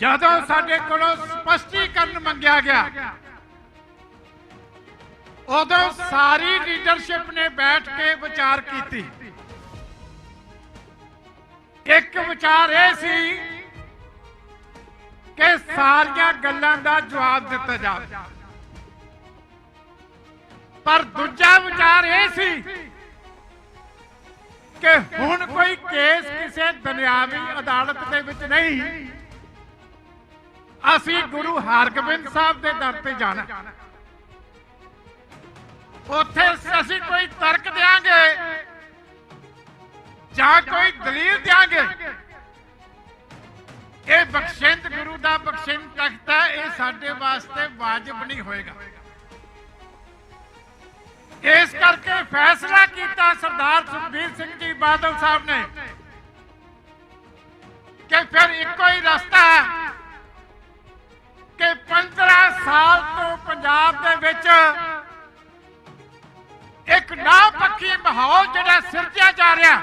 ਜਦੋਂ ਸਾਡੇ ਕੋਲੋਂ ਸਪਸ਼ਟੀਕਰਨ ਮੰਗਿਆ ਗਿਆ, ਉਦੋਂ ਸਾਰੀ ਲੀਡਰਸ਼ਿਪ ਨੇ ਬੈਠ ਕੇ ਵਿਚਾਰ ਕੀਤੀ। ਇੱਕ ਵਿਚਾਰ ਇਹ ਸੀ ਕਿ ਸਾਰੀਆਂ ਗੱਲਾਂ ਦਾ ਜਵਾਬ ਦਿੱਤਾ ਜਾਵੇ। ਪਰ ਦੂਜਾ ਵਿਚਾਰ ਇਹ ਸੀ ਕਿ ਹੁਣ ਕੋਈ ਕੇਸ ਕਿਸੇ ਦੁਨਿਆਵੀ ਅਦਾਲਤ ਦੇ ਵਿੱਚ ਨਹੀਂ ਅਸੀਂ ਗੁਰੂ ਹਰਗੋਬਿੰਦ ਸਾਹਿਬ ਦੇ ਦਰ ਤੇ ਜਾਣਾ। ਉੱਥੇ ਅਸੀਂ ਕੋਈ ਤਰਕ ਦੇਾਂਗੇ ਜਾਂ ਕੋਈ ਦਲੀਲ ਦੇਾਂਗੇ ਇਹ ਬਖਸ਼ਿੰਦ ਗੁਰੂ ਦਾ ਬਖਸ਼ਿੰਦ ਤਖਤ ਹੈ, ਇਹ ਸਾਡੇ ਵਾਸਤੇ ਵਾਜਬ ਨਹੀਂ ਹੋਏਗਾ। ਇਸ ਕਰਕੇ ਫੈਸਲਾ ਕੀਤਾ ਸਰਦਾਰ ਸੁਖਬੀਰ ਸਿੰਘ ਜੀ ਬਾਦਲ ਸਾਹਿਬ ਨੇ ਕਿ ਫਿਰ ਇੱਕੋ ਹੀ ਰਸਤਾ ਹੈ ਕਿ 15 ਸਾਲ ਤੋਂ ਪੰਜਾਬ ਦੇ ਵਿੱਚ ਇੱਕ ਨਾ ਪੱਕੀ ਮਾਹੌਲ ਜਿਹੜਾ ਸਿਰਜਿਆ ਜਾ ਰਿਹਾ।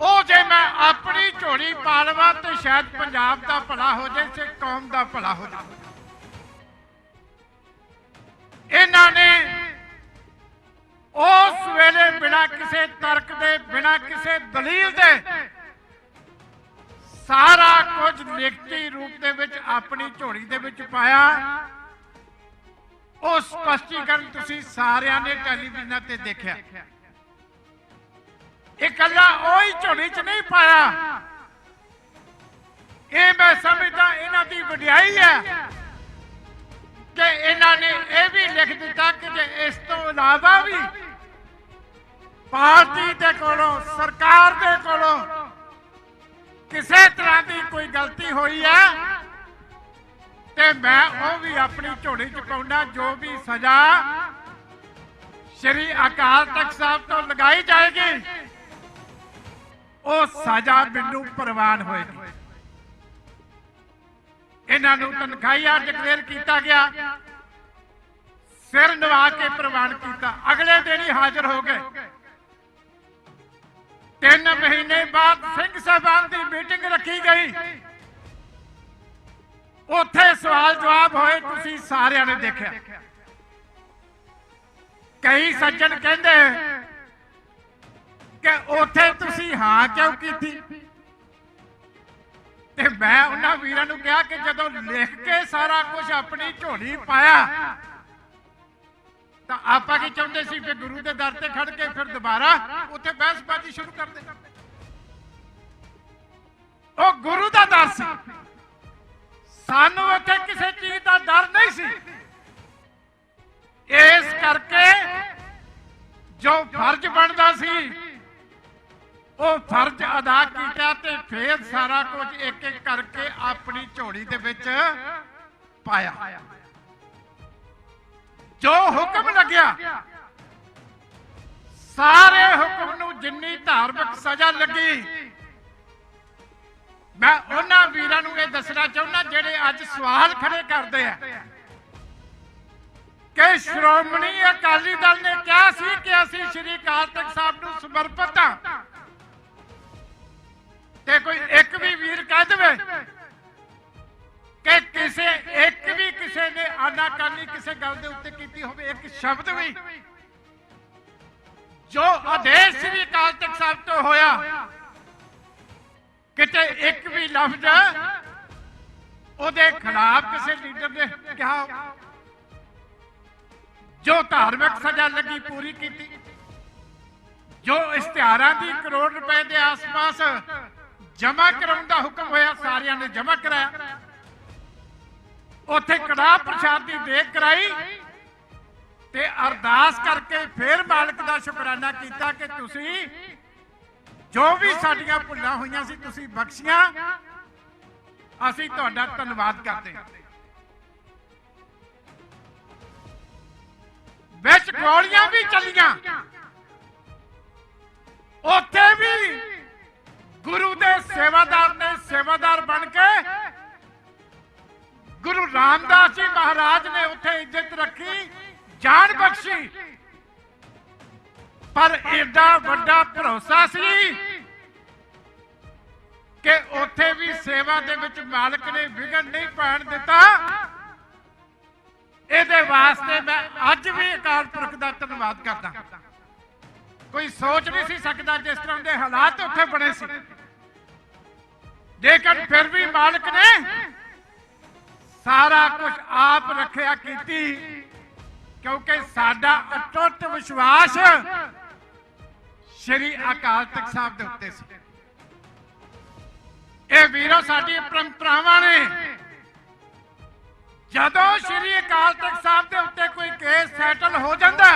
ਉਹ ਜੇ ਮੈਂ ਆਪਣੀ ਝੋਲੀ ਪਾ ਲਵਾਂ ਤੇ ਸ਼ਾਇਦ ਪੰਜਾਬ ਦਾ ਭਲਾ ਹੋ ਜਾਏ ਤੇ ਕੌਮ ਦਾ ਭਲਾ ਹੋ ਜਾਏ ਇਹਨਾਂ ਨੇ ਉਸ ਵੇਲੇ ਬਿਨਾਂ ਕਿਸੇ ਤਰਕ ਦੇ, ਬਿਨਾਂ ਕਿਸੇ ਦਲੀਲ ਦੇ ਸਾਰਾ ਕੁਝ ਲਿਖਤੀ ਰੂਪ ਦੇ ਵਿੱਚ ਆਪਣੀ ਝੋਲੀ ਦੇ ਵਿੱਚ ਪਾਇਆ। ਉਹ ਸਪਸ਼ਟੀਕਰਨ ਤੁਸੀਂ ਸਾਰਿਆਂ ਨੇ ਟੈਲੀਵਿਜ਼ਨਾਂ ਤੇ ਦੇਖਿਆ। ਇਹ ਕੱਲਾ ਉਹੀ ਝੋਲੀ 'ਚ ਨਹੀਂ ਪਾਇਆ। ਇਹ ਮੈਂ ਸਮਝਦਾ ਇਹਨਾਂ ਦੀ ਵਡਿਆਈ ਹੈ ਕਿ ਇਹਨਾਂ ਨੇ ਇਹ ਵੀ ਲਿਖ ਦਿੱਤਾ ਕਿ ਜੇ ਇਸ ਤੋਂ ਇਲਾਵਾ ਵੀ ਪਾਰਟੀ ਦੇ ਕੋਲੋਂ, ਸਰਕਾਰ ਦੇ ਕੋਲੋਂ ਕਿਸੇ ਤਰ੍ਹਾਂ ਦੀ ਕੋਈ ਗਲਤੀ ਹੋਈ ਹੈ ਤੇ ਮੈਂ ਉਹ ਵੀ ਆਪਣੀ ਝੋਲੀ ਚ ਪਾਉਣਾ ਜੋ ਵੀ ਸਜ਼ਾ ਸ਼੍ਰੀ ਅਕਾਲ ਤਖਤ ਸਾਹਿਬ ਤੋਂ ਲਗਾਈ ਜਾਏਗੀ, ਉਹ ਸਜ਼ਾ ਮੈਨੂੰ ਪ੍ਰਵਾਨ ਹੋਏਗੀ। ਇਹਨਾਂ ਨੂੰ ਤਨਖਾਹੀਆ ਡਿਕਲੇਅਰ ਕੀਤਾ ਗਿਆ, ਸਿਰ ਨਵਾ ਕੇ ਪ੍ਰਵਾਨ ਕੀਤਾ। ਅਗਲੇ ਦਿਨ ਹੀ ਹਾਜ਼ਰ ਹੋ ਗਏ। ਤਿੰਨ ਮਹੀਨੇ ਬਾਅਦ ਸਿੰਘ ਸਾਹਿਬਾਨ ਦੀ ਮੀਟਿੰਗ ਰੱਖੀ ਗਈ। ਉੱਥੇ ਸਵਾਲ ਜਵਾਬ ਹੋਏ, ਤੁਸੀਂ ਸਾਰਿਆਂ ਨੇ ਦੇਖਿਆ। ਕਈ ਸੱਜਣ ਕਹਿੰਦੇ ਕਿ ਉੱਥੇ ਤੁਸੀਂ ਹਾਂ ਕਿਉਂ ਕੀਤੀ? ਤੇ ਮੈਂ ਉਹਨਾਂ ਵੀਰਾਂ ਨੂੰ ਕਿਹਾ ਕਿ ਜਦੋਂ ਲਿਖ ਕੇ ਸਾਰਾ ਕੁਝ ਆਪਣੀ ਝੋਲੀ ਪਾਇਆ ਤਾਂ ਆਪਾਂ ਕੀ ਚਾਹੁੰਦੇ ਸੀ ਕਿ ਗੁਰੂ ਦੇ ਦਰ ਤੇ ਖੜ ਕੇ ਫਿਰ ਦੁਬਾਰਾ ਉੱਥੇ ਬਹਿਸਬਾਜ਼ੀ ਸ਼ੁਰੂ ਕਰ ਦੇ ਉਹ ਗੁਰੂ ਦਾ ਦਰ ਸੀ। ਸਾਨੂੰ ਉੱਥੇ ਕਿਸੇ ਚੀਜ਼ ਦਾ ਡਰ ਨਹੀਂ ਸੀ। ਇਸ ਕਰਕੇ ਜੋ ਫਰਜ਼ ਬਣਦਾ ਸੀ, ਉਹ ਫਰਜ਼ ਅਦਾ ਕੀਤਾ ਤੇ ਫੇਰ ਸਾਰਾ ਕੁਝ ਇੱਕ ਇੱਕ ਕਰਕੇ ਆਪਣੀ ਝੋਲੀ ਦੇ ਵਿੱਚ ਪਾਇਆ। ਜੋ ਹੁਕਮ ਲੱਗਿਆ, ਸਾਰੇ ਹੁਕਮ ਨੂੰ ਜਿੰਨੀ ਧਾਰਮਿਕ ਸਜ਼ਾ ਲੱਗੀ, ਮੈਂ ਉਹਨਾਂ ਵੀਰਾਂ ਨੂੰ ਇਹ ਦੱਸਣਾ ਚਾਹੁੰਦਾ ਜਿਹੜੇ ਅੱਜ ਸਵਾਲ ਖੜੇ ਕਰਦੇ ਆ ਕਿ ਸ਼੍ਰੋਮਣੀ ਅਕਾਲੀ ਦਲ ਨੇ ਕਿਹਾ ਸੀ ਕਿ ਅਸੀਂ ਸ਼੍ਰੀ ਅਕਾਲ ਤਖਤ ਸਾਹਿਬ ਨੂੰ ਸਮਰਪਿਤ ਹਾਂ ਤੇ ਕੋਈ ਇੱਕ ਵੀ ਵੀਰ ਕਹਿ ਦੇਵੇ ਕਿ ਕਿਸੇ ਇੱਕ ਵੀ ਕਿਸੇ ਨੇ ਆਨਾਕਾਨੀ ਕਿਸੇ ਗੱਲ ਦੇ ਉੱਤੇ ਕੀਤੀ ਹੋਵੇ, ਇੱਕ ਸ਼ਬਦ ਵੀ। ਜੋ ਆਦੇਸ਼ ਸ੍ਰੀ ਅਕਾਲ ਤਖਤ ਸਾਹਿਬ ਤੋਂ ਹੋਇਆ, ਕਿਤੇ ਇੱਕ ਵੀ ਲਫ਼ਜ਼ ਉਹਦੇ ਖਿਲਾਫ ਕਿਸੇ ਲੀਡਰ ਨੇ ਕਿਹਾ ਜੋ ਧਾਰਮਿਕ ਸਜ਼ਾ ਲੱਗੀ ਪੂਰੀ ਕੀਤੀ, ਜੋ ਇਸ਼ਤਿਹਾਰਾਂ ਦੀ ਕਰੋੜ ਰੁਪਏ ਦੇ ਆਸ-ਪਾਸ ਜਮ੍ਹਾਂ ਕਰਾਉਣ ਦਾ ਹੁਕਮ ਹੋਇਆ, ਸਾਰਿਆਂ ਨੇ ਜਮ੍ਹਾਂ ਕਰਾਇਆ। ਉੱਥੇ ਕੜਾਹ ਪ੍ਰਸ਼ਾਦ ਦੀ ਦੇਖ ਕਰਾਈ ਤੇ ਅਰਦਾਸ ਕਰਕੇ ਫੇਰ ਮਾਲਕ ਦਾ ਸ਼ੁਕਰਾਨਾ ਕੀਤਾ ਕਿ ਤੁਸੀਂ ਜੋ ਵੀ ਸਾਡੀਆਂ ਭੁੱਲਾਂ ਹੋਈਆਂ ਸੀ, ਤੁਸੀਂ ਬਖਸ਼ੀਆਂ। ਅਸੀਂ ਤੁਹਾਡਾ ਧੰਨਵਾਦ ਕਰਦੇ ਹਾਂ। ਵਿੱਚ ਗੋਲੀਆਂ ਵੀ ਚੱਲੀਆਂ। ਉੱਥੇ ਵੀ ਗੁਰੂ ਦੇ ਸੇਵਾਦਾਰ ਨੇ ਸੇਵਾਦਾਰ ਬਣ ਕੇ ਗੁਰੂ ਰਾਮਦਾਸ ਜੀ ਮਹਾਰਾਜ ਨੇ ਉੱਥੇ ਇੱਜ਼ਤ ਰੱਖੀ, ਜਾਨ ਬਖਸ਼ੀ। ਪਰ ਐਡਾ ਵੱਡਾ ਭਰੋਸਾ ਸੀ ਕਿ ਉੱਥੇ ਵੀ ਸੇਵਾ ਦੇ ਵਿੱਚ ਮਾਲਕ ਨੇ ਵਿਘਨ ਨਹੀਂ ਪੈਣ ਦਿੱਤਾ। ਇਹਦੇ ਵਾਸਤੇ ਮੈਂ ਅੱਜ ਵੀ ਅਕਾਲ ਪੁਰਖ ਦਾ ਧੰਨਵਾਦ ਕਰਦਾ। ਕੋਈ ਸੋਚ ਨਹੀਂ ਸੀ ਸਕਦਾ ਜਿਸ ਤਰ੍ਹਾਂ ਦੇ ਹਾਲਾਤ ਉੱਥੇ ਬਣੇ ਸੀ। ਲੇਕਿਨ ਫਿਰ ਵੀ ਮਾਲਕ ਨੇ ਸਾਰਾ ਕੁਝ ਆਪ ਰੱਖਿਆ ਕੀਤੀ, ਕਿਉਂਕਿ ਸਾਡਾ ਅਟੁੱਟ ਵਿਸ਼ਵਾਸ ਸ਼੍ਰੀ ਅਕਾਲ ਤਖਤ ਸਾਹਿਬ ਦੇ ਉੱਤੇ ਸੀ। ਇਹ ਵੀਰੋ ਸਾਡੀ ਪਰੰਪਰਾਵਾਂ ਨੇ। ਜਦੋਂ ਸ਼੍ਰੀ ਅਕਾਲ ਤਖਤ ਸਾਹਿਬ ਦੇ ਉੱਤੇ ਕੋਈ ਕੇਸ ਸੈਟਲ ਹੋ ਜਾਂਦਾ,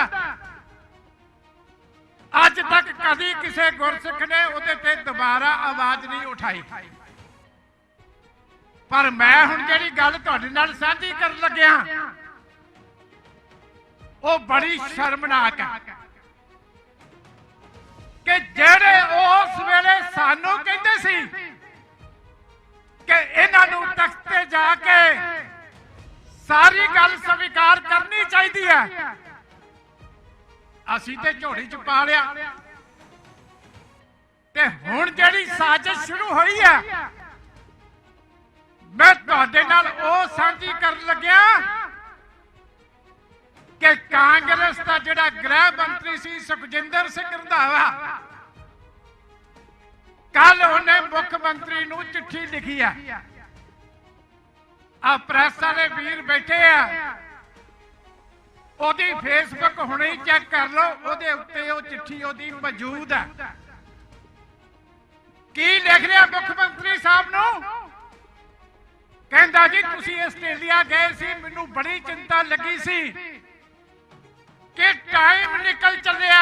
ਅੱਜ ਤੱਕ ਕਦੀ ਕਿਸੇ ਗੁਰਸਿੱਖ ਨੇ ਉਹਦੇ ਤੇ ਦੁਬਾਰਾ ਆਵਾਜ਼ ਨਹੀਂ ਉਠਾਈ। ਪਰ ਮੈਂ ਹੁਣ ਜਿਹੜੀ ਗੱਲ ਤੁਹਾਡੇ ਨਾਲ ਸਾਂਝੀ ਕਰਨ ਲੱਗਿਆ, ਉਹ ਬੜੀ ਸ਼ਰਮਨਾਕ ਹੈ ਕਿ ਜਿਹੜੇ ਉਸ ਵੇਲੇ ਸਾਨੂੰ ਕਹਿੰਦੇ ਸੀ ਕਿ ਇਹਨਾਂ ਨੂੰ ਤਖਤ ਤੇ ਜਾ ਕੇ ਸਾਰੀ ਗੱਲ ਸਵੀਕਾਰ ਕਰਨੀ ਚਾਹੀਦੀ ਹੈ। ਅਸੀਂ ਤੇ ਝੋੜੀ ਚ ਪਾ ਲਿਆ। ਤੇ ਹੁਣ ਜਿਹੜੀ ਸਾਜ਼ਿਸ਼ ਸ਼ੁਰੂ ਹੋਈ ਹੈ ਮੈਂ ਤੁਹਾਡੇ ਨਾਲ ਉਹ ਸਾਂਝੀ ਕਰਨ ਲੱਗਿਆ ਕਿ ਕਾਂਗਰਸ ਦਾ ਜਿਹੜਾ ਗ੍ਰਹਿ ਮੰਤਰੀ ਸੀ ਸੁਖਜਿੰਦਰ ਸਿੰਘ ਰੰਧਾਵਾ ਕੱਲ ਉਹਨੇ ਮੁੱਖ ਮੰਤਰੀ ਨੂੰ ਚਿੱਠੀ ਲਿਖੀ ਆ। ਆ ਪ੍ਰੈਸ ਵਾਲੇ ਵੀਰ ਬੈਠੇ ਆ। ਉਹਦੀ ਫੇਸਬੁੱਕ ਹੁਣੇ ਹੀ ਚੈੱਕ ਕਰ ਲਓ, ਉਹਦੇ ਉੱਤੇ ਉਹ ਚਿੱਠੀ ਉਹਦੀ ਮੌਜੂਦ ਹੈ ਕੀ ਲਿਖ ਰਿਹਾ ਮੁੱਖ ਮੰਤਰੀ ਸਾਹਿਬ ਨੂੰ? ਕਹਿੰਦਾ ਜੀ, ਤੁਸੀਂ ਆਸਟ੍ਰੇਲੀਆ ਗਏ ਸੀ, ਮੈਨੂੰ ਬੜੀ ਚਿੰਤਾ ਲੱਗੀ ਸੀ ਕਿ ਟਾਈਮ ਨਿਕਲ ਚੱਲਿਆ।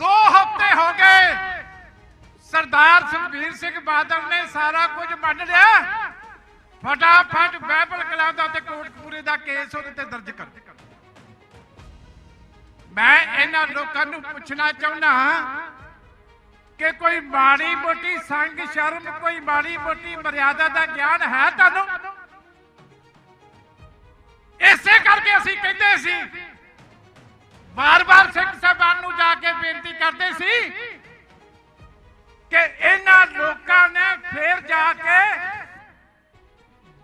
ਦੋ ਹਫ਼ਤੇ ਹੋ ਗਏ। ਸਰਦਾਰ ਸੁਖਬੀਰ ਸਿੰਘ ਬਾਦਲ ਨੇ ਸਾਰਾ ਕੁਝ ਮੰਨ ਲਿਆ। ਫਟਾਫਟ ਬਾਈਬਲ ਕਲਾਂ ਦਾ ਤੇ ਕੋਟਕਪੂਰੇ ਦਾ ਕੇਸ ਉਹਦੇ ਤੇ ਦਰਜ ਕਰ। ਮੈਂ ਇਹਨਾਂ ਲੋਕਾਂ ਨੂੰ ਪੁੱਛਣਾ ਚਾਹੁੰਦਾ ਕਿ ਕੋਈ ਮਾੜੀ ਮੋਟੀ ਸੰਗ ਸ਼ਰਮ, ਕੋਈ ਮਾੜੀ ਮੋਟੀ ਮਰਿਆਦਾ ਦਾ ਗਿਆਨ ਹੈ ਤੁਹਾਨੂੰ? ਇਸੇ ਕਰਕੇ ਅਸੀਂ ਕਹਿੰਦੇ ਸੀ ਵਾਰ ਵਾਰ ਸਿੰਘ ਸਾਹਿਬਾਨ ਨੂੰ ਜਾ ਕੇ ਬੇਨਤੀ ਕਰਦੇ ਸੀ ਕਿ ਇਹਨਾਂ ਲੋਕਾਂ ਨੇ ਫੇਰ ਜਾ ਕੇ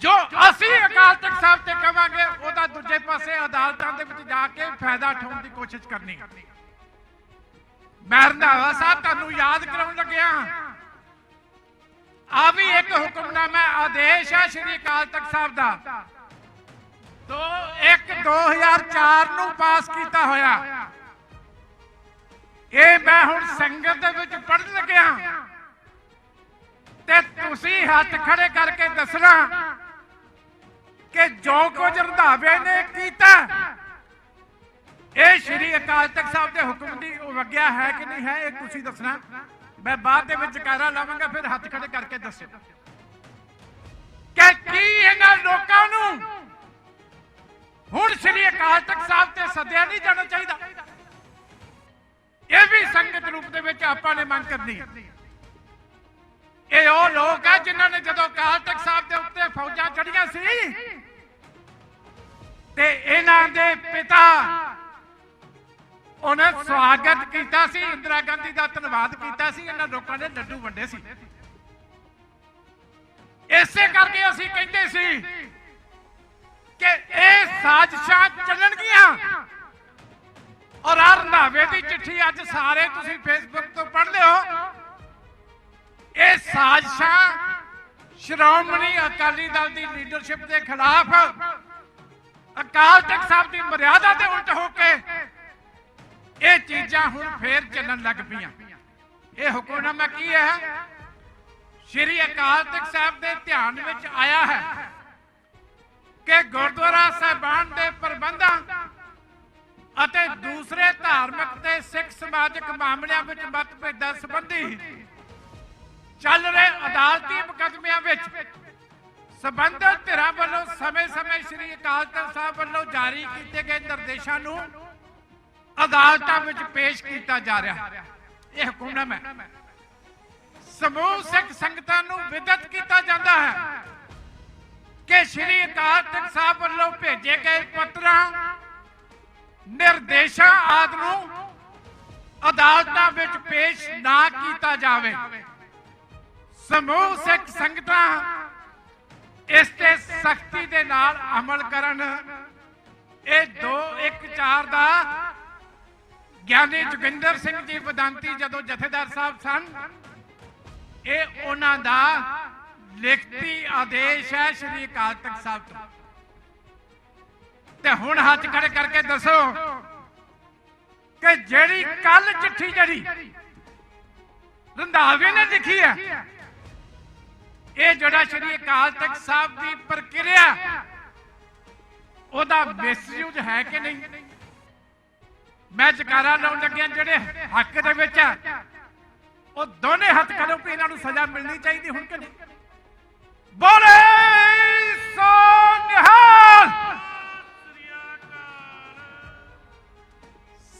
ਜੋ ਅਸੀਂ ਅਕਾਲ ਤਖਤ ਸਾਹਿਬ ਤੇ ਕਵਾਂਗੇ, ਉਹਦਾ ਦੂਜੇ ਪਾਸੇ ਅਦਾਲਤਾਂ ਦੇ ਵਿੱਚ ਜਾ ਕੇ ਫਾਇਦਾ ਉਠਾਉਣ ਦੀ ਕੋਸ਼ਿਸ਼ ਕਰਨੀ। ਮੈਂ ਰੰਧਾਵਾ ਸਾਹਿਬ ਤੁਹਾਨੂੰ ਯਾਦ ਕਰਾਉਣ ਲੱਗਿਆ। ਆ ਵੀ ਇੱਕ ਹੁਕਮਨਾਮਾ, ਆਦੇਸ਼ ਹੈ ਸ੍ਰੀ ਅਕਾਲ ਤਖਤ ਸਾਹਿਬ ਦਾ। ਦੋ 1 2004 ਨੂੰ ਪਾਸ ਕੀਤਾ ਹੋਇਆ। ਇਹ ਮੈਂ ਹੁਣ ਸੰਗਤ ਦੇ ਵਿੱਚ ਪੜ੍ਹਨ ਲੱਗਿਆ। ਤੇ ਤੁਸੀਂ ਹੱਥ ਖੜੇ ਕਰਕੇ ਦੱਸਣਾ ਕਿ ਜੋ ਕੁਝ ਰੰਧਾਵੇ ਨੇ ਕੀਤਾ, ਇਹ ਸ਼੍ਰੀ ਅਕਾਲ ਤਖਤ ਸਾਹਿਬ ਦੇ ਹੁਕਮ ਦੀ ਉਲੰਘਿਆ ਹੈ ਕਿ ਨਹੀਂ ਹੈ, ਇਹ ਤੁਸੀਂ ਦੱਸਣਾ। ਮੈਂ ਬਾਅਦ ਦੇ ਵਿੱਚ ਕਾਰਾ ਲਾਵਾਂਗਾ, ਫਿਰ ਹੱਥ ਖੜੇ ਕਰਕੇ ਦੱਸਿਓ। ਕਿ ਕੀ ਇਹਨਾਂ ਲੋਕਾਂ ਨੂੰ ਹੁਣ ਸ਼੍ਰੀ ਅਕਾਲ ਤਖਤ ਸਾਹਿਬ ਤੇ ਸੱਦਿਆ ਨਹੀਂ ਜਾਣਾ ਚਾਹੀਦਾ? ਇਹ ਵੀ ਸੰਗਤ ਰੂਪ ਦੇ ਵਿੱਚ ਆਪਾਂ ਨੇ ਮੰਗ ਕਰਨੀ ਹੈ। ਇਹ ਉਹ ਲੋਕ ਆ ਜਿਨ੍ਹਾਂ ਨੇ ਜਦੋਂ ਅਕਾਲ ਤਖਤ ਸਾਹਿਬ ਦੇ ਉੱਤੇ ਫੌਜਾਂ ਚੜੀਆਂ ਸੀ, ਤੇ ਇਹਨਾਂ ਦੇ ਪਿਤਾ ਉਹਨੇ ਸਵਾਗਤ ਕੀਤਾ ਸੀ, ਇੰਦਰਾ ਗਾਂਧੀ ਦਾ ਧੰਨਵਾਦ ਕੀਤਾ ਸੀ, ਇਹਨਾਂ ਲੋਕਾਂ ਦੇ ਲੱਡੂ ਵੰਡੇ ਸੀ। ਇਸੇ ਕਰਕੇ ਅਸੀਂ ਕਹਿੰਦੇ ਸੀ ਕਿ ਇਹ ਸਾਜ਼ਿਸ਼ਾਂ ਚੱਲਣਗੀਆਂ। ਔਰ ਆ ਰੰਧਾਵੇ ਦੀ ਚਿੱਠੀ ਅੱਜ ਸਾਰੇ ਤੁਸੀਂ ਫੇਸਬੁੱਕ ਤੋਂ ਪੜ੍ਹਦੇ ਹੋ ਇਹ ਸਾਜ਼ਿਸ਼ਾਂ ਸ਼੍ਰੋਮਣੀ ਅਕਾਲੀ ਦਲ ਦੀ ਲੀਡਰਸ਼ਿਪ ਦੇ ਖਿਲਾਫ ਅਕਾਲ ਤਖਤ ਸਾਹਿਬ ਦੀ ਮਰਿਆਦਾ ਦੇ ਉਲਟ ਹੋ ਕੇ ਇਹ ਚੀਜ਼ਾਂ ਹੁਣ ਫੇਰ ਚੱਲਣ ਲੱਗ ਪਈਆਂ। ਇਹ ਹੁਕਮਨਾਮਾ ਕੀ ਹੈ? ਸ਼੍ਰੀ ਅਕਾਲ ਤਖਤ ਸਾਹਿਬ ਦੇ ਧਿਆਨ ਵਿੱਚ ਆਇਆ ਹੈ ਕਿ ਗੁਰਦੁਆਰਾ ਸਾਹਿਬਾਨ ਦੇ ਪ੍ਰਬੰਧਾਂ ਅਤੇ ਦੂਸਰੇ ਧਾਰਮਿਕ ਤੇ ਸਿੱਖ ਸਮਾਜਿਕ ਮਾਮਲਿਆਂ ਵਿੱਚ ਮਤਭੇਦਾਂ ਸੰਬੰਧੀ ਚੱਲ ਰਹੇ ਅਦਾਲਤੀ ਮੁਕੱਦਮਿਆਂ ਵਿੱਚ ਸਬੰਧਤ ਧਿਰਾਂ ਵੱਲੋਂ ਸਮੇਂ-ਸਮੇਂ ਸ੍ਰੀ ਅਕਾਲ ਤਖਤ ਸਾਹਿਬ ਵੱਲੋਂ ਜਾਰੀ ਕੀਤੇ ਗਏ ਨਿਰਦੇਸ਼ਾਂ ਨੂੰ ਅਦਾਲਤਾਂ ਵਿੱਚ ਪੇਸ਼ ਕੀਤਾ ਜਾ ਰਿਹਾ। ਇਹ ਹੁਕਮਨਾਮਾ ਹੈ। ਸਮੂਹ ਸਿੱਖ ਸੰਗਤਾਂ ਨੂੰ ਵਿਦਤ ਕੀਤਾ ਜਾਂਦਾ ਹੈ ਕਿ ਸ੍ਰੀ ਅਕਾਲ ਤਖਤ ਸਾਹਿਬ ਵੱਲੋਂ ਭੇਜੇ ਗਏ ਪੱਤਰਾਂ, ਨਿਰਦੇਸ਼ਾਂ ਆਦਿ ਨੂੰ ਅਦਾਲਤਾਂ ਵਿੱਚ ਪੇਸ਼ ਨਾ ਕੀਤਾ ਜਾਵੇ। ਸਮੂਹ ਸਿੱਖ ਸੰਗਤਾਂ ਇਸ ਤੇ ਸਖਤੀ ਦੇ ਨਾਲ ਅਮਲ ਕਰਨ। ਇਹ 214 ਦਾ ਗਿਆਨੀ ਜੋਗਿੰਦਰ ਸਿੰਘ ਜੀ ਵਿਦੰਤੀ ਜਦੋਂ ਜਥੇਦਾਰ ਸਾਹਿਬ ਸਨ, ਇਹ ਉਹਨਾਂ ਦਾ ਲਿਖਤੀ ਆਦੇਸ਼ ਹੈ ਸ੍ਰੀ ਅਕਾਲ ਤਖਤ ਸਾਹਿਬ ਤੋਂ। ਤੇ ਹੁਣ ਹੱਥ ਖੜੇ ਕਰਕੇ ਦੱਸੋ ਕਿ ਜਿਹੜੀ ਕੱਲ ਚਿੱਠੀ ਜਿਹੜੀ ਰੰਧਾਵੇ ਨੇ ਲਿਖੀ ਹੈ, ਇਹ ਜਿਹੜਾ ਸ੍ਰੀ ਅਕਾਲ ਤਖਤ ਸਾਹਿਬ ਦੀ ਪ੍ਰਕਿਰਿਆ, ਉਹਦਾ ਮਿਸਯੂਜ ਹੈ ਕਿ ਨਹੀਂ? ਮੈਂ ਜਕਾਰਾ ਲਾਉਣ ਲੱਗਿਆ ਜਿਹੜੇ ਹੱਕ ਦੇ ਵਿੱਚ ਆ, ਉਹ ਦੋਨੇ ਹੱਥ ਕਰੋ ਕਿ ਇਹਨਾਂ ਨੂੰ ਸਜ਼ਾ ਮਿਲਣੀ ਚਾਹੀਦੀ, ਹੁਣ ਕਿ ਬੋਲੇ ਸੋ ਨਿਹਾਲ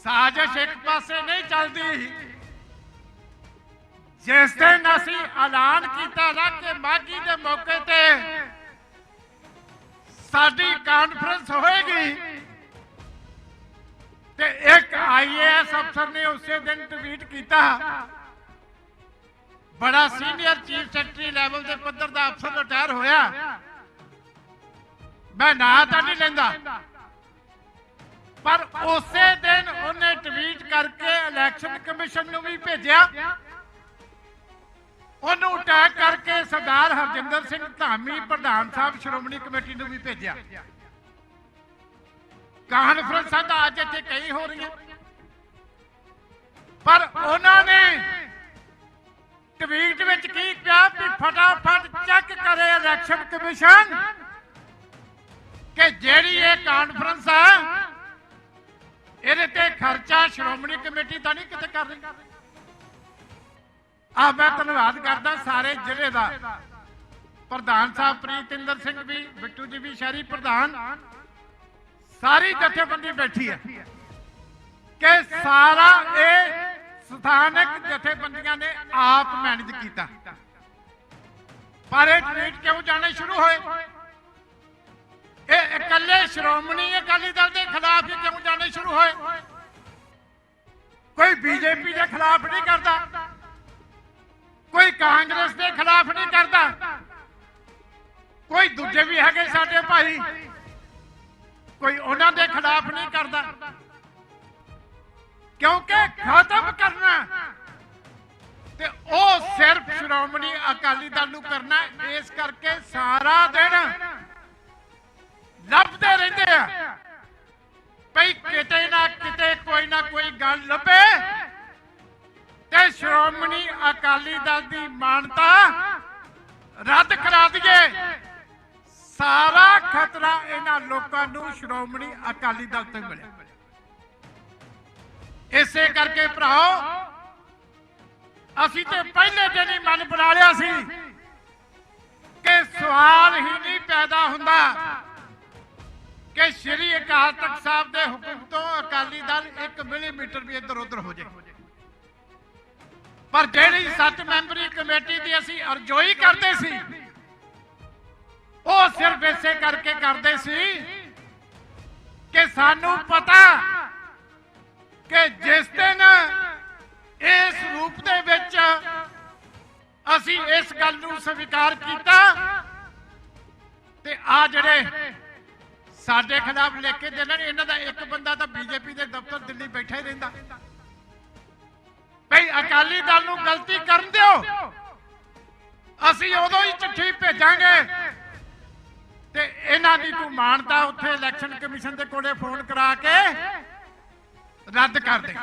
ਸਾਜ਼ਿਸ਼ ਇੱਕ ਪਾਸੇ ਨਹੀਂ ਚੱਲਦੀ। ਜਿਸ ਦਿਨ ਅਸੀਂ ਐਲਾਨ ਕੀਤਾ ਨਾ ਕਿ ਮਾਗੀ ਦੇ ਮੌਕੇ ਤੇ ਸਾਡੀ ਕਾਨਫਰੰਸ ਹੋਏਗੀ ਤੇ ਇੱਕ ਆਈਏਐਸ ਅਫਸਰ ਨੇ ਉਸੇ ਦਿਨ ਟਵੀਟ ਕੀਤਾ। ਬੜਾ ਸੀਨੀਅਰ ਚੀਫ ਸੈਕਟਰੀ ਲੈਵਲ ਦੇ ਪੱਧਰ ਦਾ ਅਫਸਰ ਰਿਟਾਇਰ ਹੋਇਆ। ਮੈਂ ਨਾਂ ਤਾਂ ਨਹੀਂ ਲੈਂਦਾ। ਪਰ ਉਸੇ ਦਿਨ ਉਹਨੇ ਟਵੀਟ ਕਰਕੇ ਇਲੈਕਸ਼ਨ ਕਮਿਸ਼ਨ ਨੂੰ ਵੀ ਭੇਜਿਆ। ਉਹਨੂੰ ਅਟੈਕ ਕਰਕੇ ਸਰਦਾਰ ਹਰਜਿੰਦਰ ਸਿੰਘ ਧਾਮੀ, ਪ੍ਰਧਾਨ ਸਾਹਿਬ, ਸ਼੍ਰੋਮਣੀ ਕਮੇਟੀ ਨੂੰ ਵੀ ਭੇਜਿਆ। ਕਾਨਫਰੰਸਾਂ ਤਾਂ ਅੱਜ ਇੱਥੇ ਕਈ ਹੋ ਰਹੀਆਂ। ਪਰ ਉਹਨਾਂ ਨੇ ਟਵੀਟ ਵਿੱਚ ਕੀ ਕਿਹਾ ਵੀ ਫਟਾਫਟ ਚੈੱਕ ਕਰੇ ਇਲੈਕਸ਼ਨ ਕਮਿਸ਼ਨ ਕਿ ਜਿਹੜੀ ਇਹ ਕਾਨਫਰੰਸ ਆ, ਇਹਦੇ ਤੇ ਖਰਚਾ ਸ਼੍ਰੋਮਣੀ ਕਮੇਟੀ ਤਾਂ ਨਹੀਂ ਕਿਤੇ ਕਰ ਰਹੀ। ਆ ਮੈਂ ਧੰਨਵਾਦ ਕਰਦਾ ਸਾਰੇ ਜ਼ਿਲ੍ਹੇ ਦਾ। ਪ੍ਰਧਾਨ ਸਾਹਿਬ ਪ੍ਰੀਤਿੰਦਰ ਸਿੰਘ ਵੀ, ਬਿੱਟੂ ਜੀ ਵੀ, ਸ਼ਹਿਰੀ ਪ੍ਰਧਾਨ। ਸਾਰੀ ਜਥੇਬੰਦੀ ਬੈਠੀ ਹੈ ਕਿ ਸਾਰਾ ਇਹ ਸਥਾਨਕ ਜਥੇਬੰਦੀਆਂ ਨੇ ਆਪ ਮੈਨੇਜ ਕੀਤਾ। ਪਰ ਇਹ ਟਵੀਟ ਕਿਉਂ ਜਾਣੇ ਸ਼ੁਰੂ ਹੋਏ? ਇਹ ਇਕੱਲੇ ਸ਼੍ਰੋਮਣੀ ਅਕਾਲੀ ਦਲ ਦੇ ਖਿਲਾਫ ਹੀ ਕਿਉਂ ਜਾਣੇ ਸ਼ੁਰੂ ਹੋਏ? ਕੋਈ ਬੀਜੇਪੀ ਦੇ ਖਿਲਾਫ ਨਹੀਂ ਕਰਦਾ। ਕੋਈ ਕਾਂਗਰਸ ਦੇ ਖਿਲਾਫ ਨਹੀਂ ਕਰਦਾ। ਕੋਈ ਦੂਜੇ ਵੀ ਹੈਗੇ ਸਾਡੇ ਭਾਈ। ਕੋਈ ਉਹਨਾਂ ਦੇ ਖਿਲਾਫ ਨਹੀਂ ਕਰਦਾ। ਕਿਉਂਕਿ ਖਤਮ ਕਰਨਾ ਤੇ ਉਹ ਸਿਰਫ ਸ਼੍ਰੋਮਣੀ ਅਕਾਲੀ ਦਲ ਨੂੰ ਕਰਨਾ ਇਸ ਕਰਕੇ ਸਾਰਾ ਦਿਨ ਲੱਭਦੇ ਰਹਿੰਦੇ ਆ। ਭਈ ਕਿਤੇ ਨਾ ਕਿਤੇ ਕੋਈ ਨਾ ਕੋਈ ਗੱਲ ਲੱਭੇ ਤੇ ਸ਼੍ਰੋਮਣੀ ਅਕਾਲੀ ਦਲ ਦੀ ਮਾਨਤਾ ਰੱਦ ਕਰਾ ਦਈਏ। ਸਾਰਾ ਖਤਰਾ ਇਹਨਾਂ ਲੋਕਾਂ ਨੂੰ ਸ਼੍ਰੋਮਣੀ ਅਕਾਲੀ ਦਲ ਤੋਂ ਮਿਲਿਆ। ਇਸੇ ਕਰਕੇ ਭਰਾਓ, ਅਸੀਂ ਤੇ ਪਹਿਲੇ ਦਿਨ ਹੀ ਮਨ ਬਣਾ ਲਿਆ ਸੀ ਕਿ ਸਵਾਲ ਹੀ ਨਹੀਂ ਪੈਦਾ ਹੁੰਦਾ ਕਿ ਸ਼੍ਰੀ ਅਕਾਲ ਤਖਤ ਸਾਹਿਬ ਦੇ ਹੁਕਮ ਤੋਂ ਅਕਾਲੀ ਦਲ 1 ਮਿਲੀਮੀਟਰ ਵੀ ਇੱਧਰ ਉੱਧਰ ਹੋ ਜਾਏ। ਪਰ ਜਿਹੜੀ ਸੱਤ ਮੈਂਬਰੀ ਕਮੇਟੀ ਦੀ ਅਸੀਂ ਅਰਜ਼ੋਈ ਕਰਦੇ ਸੀ ਉਹ ਸਿਰਫ ਇਸੇ ਕਰਕੇ ਕਰਦੇ ਸੀ ਕਿ ਸਾਨੂੰ ਪਤਾ ਕਿ ਜਿਸ ਦਿਨ ਇਸ ਰੂਪ ਦੇ ਵਿੱਚ ਅਸੀਂ ਇਸ ਗੱਲ ਨੂੰ ਸਵੀਕਾਰ ਕੀਤਾ ਤੇ ਆ ਜਿਹੜੇ ਸਾਡੇ ਖਿਲਾਫ ਲਿਖ ਕੇ ਦੇਣ ਇਹਨਾਂ ਦਾ ਇੱਕ ਬੰਦਾ ਤਾਂ ਬੀਜੇਪੀ ਦੇ ਦਫ਼ਤਰ ਦਿੱਲੀ ਬੈਠਾ ਹੀ ਰਹਿੰਦਾ। ਭਈ ਅਕਾਲੀ ਦਲ ਨੂੰ ਗਲਤੀ ਕਰਨ ਦਿਓ। ਅਸੀਂ ਉਦੋਂ ਹੀ ਚਿੱਠੀ ਭੇਜਾਂਗੇ ਤੇ ਇਹਨਾਂ ਦੀ ਤੂੰ ਮਾਨਤਾ ਉੱਥੇ ਇਲੈਕਸ਼ਨ ਕਮਿਸ਼ਨ ਦੇ ਕੋਲੇ ਫੋਨ ਕਰਾ ਕੇ ਰੱਦ ਕਰ ਦੇ।